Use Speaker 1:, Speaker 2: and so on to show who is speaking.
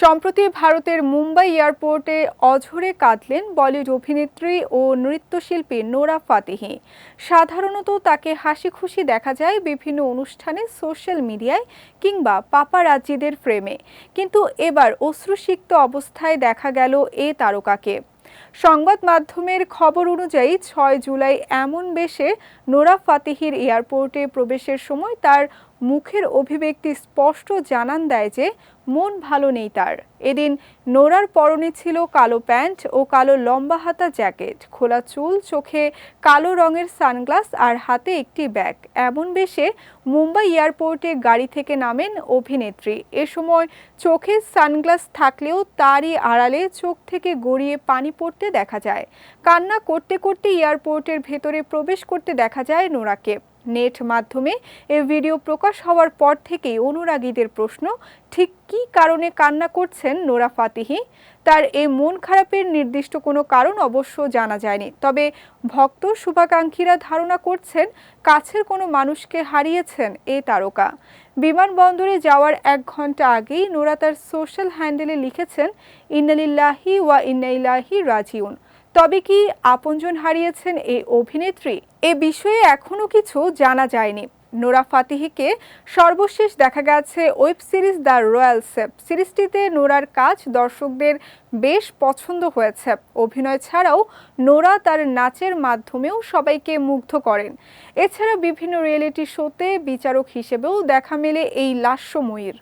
Speaker 1: সম্প্রতি ভারতের মুম্বাই এয়ারপোর্টে অঝরে কাঁদলেন বলিউড অভিনেত্রী ও নৃত্যশিল্পী নোরা ফাতেহি। সাধারণত তাকে হাসি খুশি দেখা যায় বিভিন্ন অনুষ্ঠানে সোশ্যাল মিডিয়ায় কিংবা পাপারাজ্জিদের ফ্রেমে। কিন্তু এবার অশ্রুসিক্ত অবস্থায় দেখা গেল এ তারকাকে। সংবাদ মাধ্যমের খবর অনুযায়ী ছয় জুলাই এমন বেশে নোরা ফাতেহির এয়ারপোর্টে প্রবেশের সময় তার মুখের অভিব্যক্তি স্পষ্ট জানান দেয় যে, মন ভালো নেই তার। এদিন নোরার পরনে ছিল কালো প্যান্ট ও কালো লম্বা হাতা জ্যাকেট। খোলা চুল, চোখে কালো রঙের সানগ্লাস আর হাতে একটি ব্যাগ। এমন বেশে মুম্বাই এয়ারপোর্টে গাড়ি থেকে নামেন অভিনেত্রী। এ সময় চোখে সানগ্লাস থাকলেও তারই আড়ালে চোখ থেকে গড়িয়ে পানি পড়তে দেখা যায়। কান্না করতে করতে এয়ারপোর্টের ভেতরে প্রবেশ করতে দেখা যায় নোরাকে। নেট মাধ্যমে এ ভিডিও প্রকাশ হওয়ার পর থেকেই অনুরাগীদের প্রশ্ন, ঠিক কী কারণে কান্না করছেন নোরা ফাতিহি? তার এই মন খারাপের নির্দিষ্ট কোনো কারণ অবশ্য জানা যায়নি। তবে ভক্ত শুভাকাঙ্ক্ষীরা ধারণা করছেন, কাছের কোনো মানুষকে হারিয়েছেন এ তারকা। বিমানবন্দরে যাওয়ার এক ঘণ্টা আগেই নোরা তার সোশ্যাল হ্যান্ডেলে লিখেছেন, ইন্নালিল্লাহি ওয়া ইন্নাইলাহি রাজিউন। তবে কি আপনজন হারিয়েছেন এই অভিনেত্রী? এ বিষয়ে এখনও কিছু জানা যায়নি। নোরা ফাতিহিকে সর্বশেষ দেখা গেছে ওয়েব সিরিজ দ্য রয়্যাল সেপ। সিরিজটিতে নোরার কাজ দর্শকদের বেশ পছন্দ হয়েছে। অভিনয় ছাড়াও নোরা তার নাচের মাধ্যমেও সবাইকে মুগ্ধ করেন। এছাড়া বিভিন্ন রিয়েলিটি শোতে বিচারক হিসেবেও দেখা মেলে এই লাস্যময়ীর।